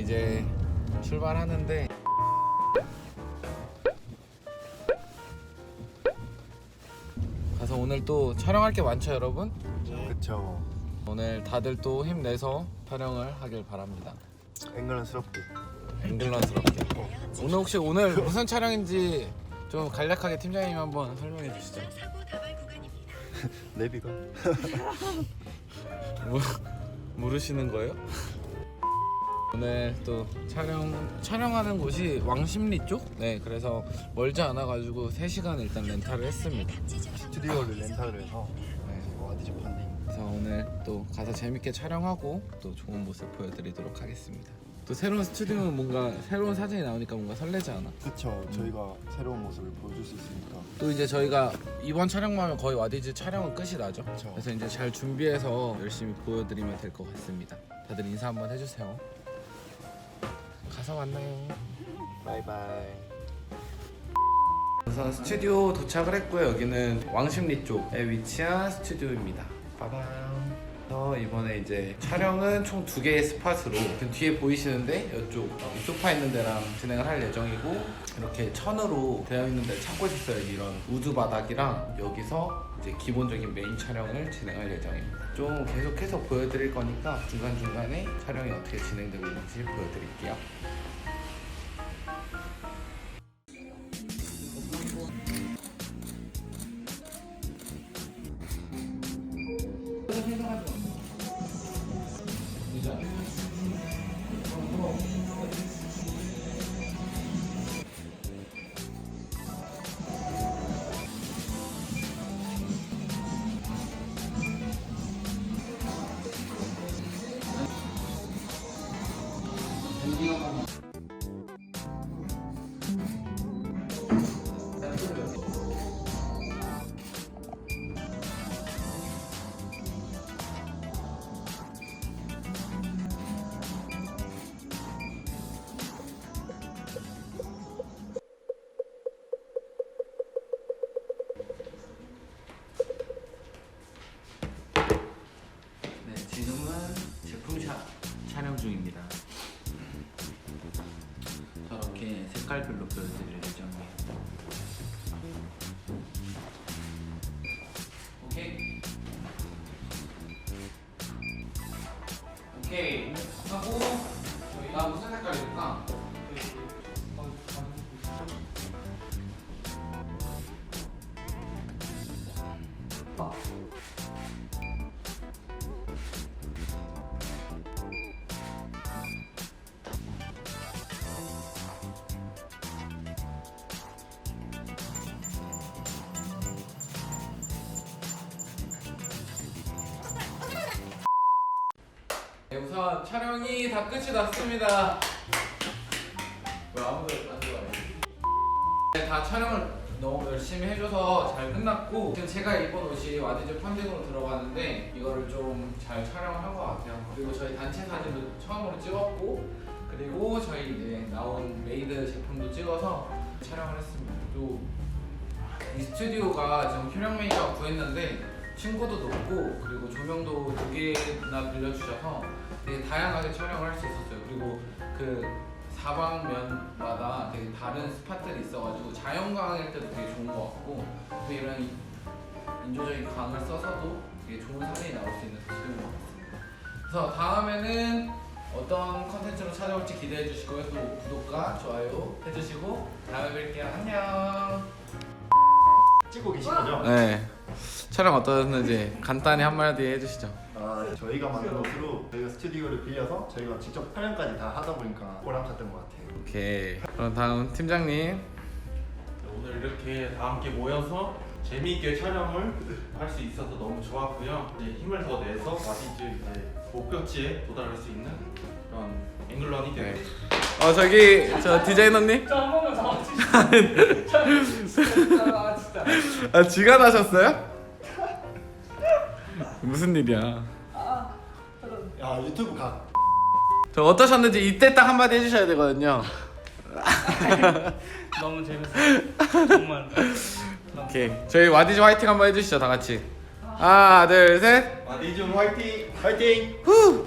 이제 출발하는데 가서 오늘 또 촬영할 게 많죠 여러분? 그쵸. 오늘 다들 또 힘내서 촬영을 하길 바랍니다. 앵글런스럽게. 앵글런스럽게. 오늘 혹시 오늘 무슨 촬영인지 좀 간략하게 팀장님 한번 설명해 주시죠. 내비가? 모, 모르시는 거예요? 오늘 또 촬영 촬영하는 곳이 왕십리 쪽? 네, 그래서 멀지 않아 가지고 3시간 일단 렌탈을 했습니다. 스튜디오를 렌탈을 해서 네, 이제 와디즈 펀딩 그래서 오늘 또 가서 재밌게 촬영하고 또 좋은 모습 보여드리도록 하겠습니다. 또 새로운 스튜디오는 뭔가 새로운 사진이 나오니까 뭔가 설레지 않아? 그쵸 저희가 새로운 모습을 보여줄 수 있으니까 또 이제 저희가 이번 촬영만 하면 거의 와디즈 촬영은 끝이 나죠. 그쵸. 그래서 이제 잘 준비해서 열심히 보여드리면 될 것 같습니다. 다들 인사 한번 해주세요. 가서 만나요. 바이바이 우선 스튜디오 도착을 했고요. 여기는 왕십리 쪽에 위치한 스튜디오입니다. 빠밤. 그래서 이번에 이제 촬영은 총 두 개의 스팟으로 그 뒤에 보이시는데 이쪽 이 소파 있는 데랑 진행을 할 예정이고 이렇게 천으로 되어 있는 데 찾고 있었어요. 이런 우드 바닥이랑 여기서 이제 기본적인 메인 촬영을 진행할 예정입니다. 좀 계속해서 보여드릴 거니까 중간중간에 촬영이 어떻게 진행되고 있는지 보여드릴게요. 색깔별로 보여드릴 예정이에요. 오케이. 오케이. 하고 저희가 무슨 색깔일까? 네, 우선 촬영이 다 끝이 났습니다. 왜 아무도 안 좋아해? 네, 다 촬영을 너무 열심히 해줘서 잘 끝났고 지금 제가 입은 옷이 와디즈 펀딩으로 들어가는데 이거를 좀 잘 촬영을 한 것 같아요. 그리고 저희 단체 사진도 처음으로 찍었고 그리고 저희 이제 나온 메이드 제품도 찍어서 촬영을 했습니다. 또 이 스튜디오가 지금 효령 메이가 구했는데 층고도 높고 그리고 조명도 두 개나 빌려주셔서 되게 다양하게 촬영을 할 수 있었어요. 그리고 그 사방면마다 되게 다른 스팟들이 있어가지고 자연광일 때도 되게 좋은 것 같고 또 이런 인조적인 광을 써서도 되게 좋은 사진이 나올 수 있는 스튜디오인 것 같습니다. 그래서 다음에는 어떤 컨텐츠로 찾아올지 기대해 주시고요. 또 구독과 좋아요 해주시고 다음에 뵐게요. 안녕. 찍고 계신 거죠? 네. 촬영 어떠셨는지 간단히 한마디 해주시죠. 아 저희가 만든 옷으로 저희가 스튜디오를 빌려서 저희가 직접 촬영까지 다 하다 보니까 보람찼던 것 같아요 오케이. 그럼 다음 팀장님. 오늘 이렇게 다 함께 모여서 재미있게 촬영을 할 수 있어서 너무 좋았고요. 이제 힘을 더 내서 와디즈 이제 목표치에 도달할 수 있는 그런 앵글런이 네. 되고 어 저기 저 디자이너님. 저한 번만 잡아주시죠. 진짜 진짜. 아 지가 나셨어요? 무슨 일이야? 아, 야 유튜브 각저 어떠셨는지 이때 딱 한마디 해주셔야 되거든요. 너무 재밌어요. 정말. 오케이. 저희 와디즈 화이팅 한번 해주시죠 다 같이. 하나 둘 셋. 와디즈 화이팅! 파이팅! 후.